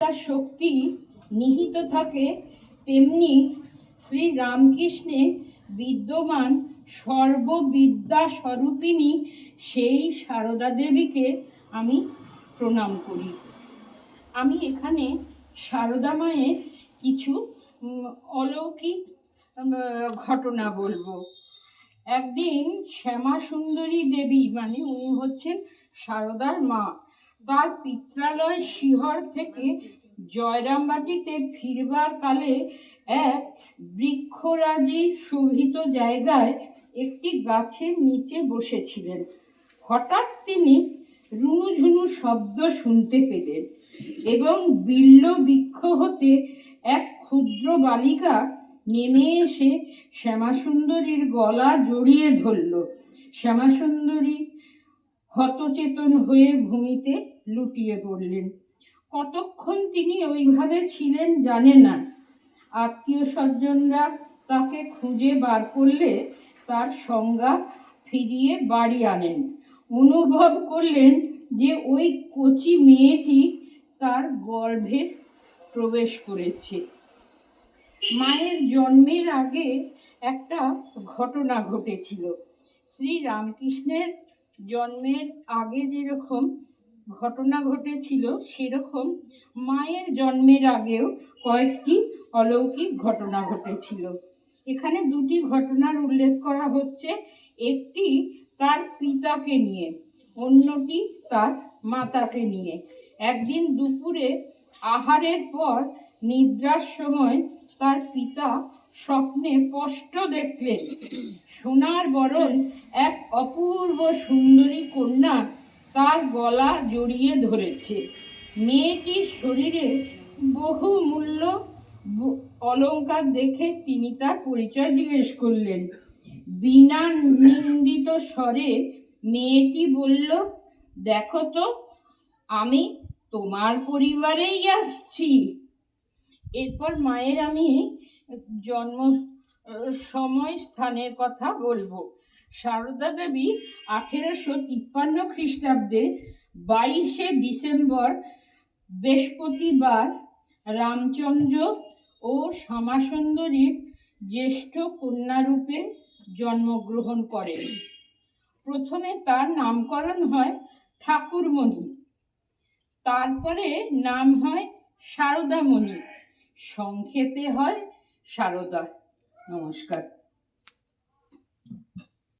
শক্তি নিহিত থাকে, তেমনি শ্রী রামকৃষ্ণে বিদ্যমান সর্ববিদ্যা স্বরূপিণী সেই সারদা দেবীকে আমি প্রণাম করি। আমি এখানে সারদা মায়ের কিছু অলৌকিক ঘটনা বলব। একদিন শ্যামা সুন্দরী দেবী মানে উনি হচ্ছেন সারদার মা তার পিত্রালয় শিহর থেকে জয়রামবাটিতে ফিরবার কালে এক বৃক্ষরাজি শোভিত জায়গায় একটি গাছের নিচে বসেছিলেন। হঠাৎ তিনি রুনুঝুনু শব্দ শুনতে পেলেন এবং বিল্ল বৃক্ষ হতে এক ক্ষুদ্র বালিকা নেমে এসে শ্যামাসুন্দরীর গলা জড়িয়ে ধরল। শ্যামাসুন্দরী হতচেতন হয়ে ভূমিতে লুটিয়ে পড়লেন। কতক্ষণ তিনি ওইভাবে ছিলেন জানে না। আত্মীয় স্বজনরা তাকে খুঁজে বার করলে তার সংজ্ঞা ফিরিয়ে বাড়ি আনেন। অনুভব করলেন যে ওই কচি মেয়েটি তার গর্ভে প্রবেশ করেছে। মায়ের জন্মের আগে একটা ঘটনা ঘটেছিল। শ্রী রামকৃষ্ণের জন্মের আগে যেরকম ঘটনা ঘটেছিল, সেরকম মায়ের জন্মের আগেও কয়েকটি অলৌকিক ঘটনা ঘটেছিল। এখানে দুটি ঘটনার উল্লেখ করা হচ্ছে। একটি তার পিতাকে নিয়ে, অন্যটি তার মাতাকে নিয়ে। একদিন দুপুরে আহারের পর নিদ্রার সময় তার পিতা স্বপ্নে স্পষ্ট দেখলেন, সোনার বরণ এক অপূর্ব সুন্দরী কন্যা তার গলা জড়িয়ে ধরেছে। মেয়েটির শরীরে বহু মূল্য অলংকার দেখে তিনি তার পরিচয় জিজ্ঞেস করলেন। বিনা নিন্দিত স্বরে মেয়েটি বলল, দেখো তো, আমি তোমার পরিবারেই আসছি। এরপর মায়ের আমি জন্ম, সময়, স্থানের কথা বলব। সারদা দেবী আঠেরোশো তিপ্পান্ন খ্রিস্টাব্দে বাইশে ডিসেম্বর বৃহস্পতিবার রামচন্দ্র ও শ্যামাসুন্দরীর জ্যেষ্ঠ কন্যারূপে জন্মগ্রহণ করেন। প্রথমে তার নামকরণ হয় ঠাকুরমণি। তারপরে নাম হয় সারদামণি। সংক্ষেপে হয় সারদা। নমস্কার।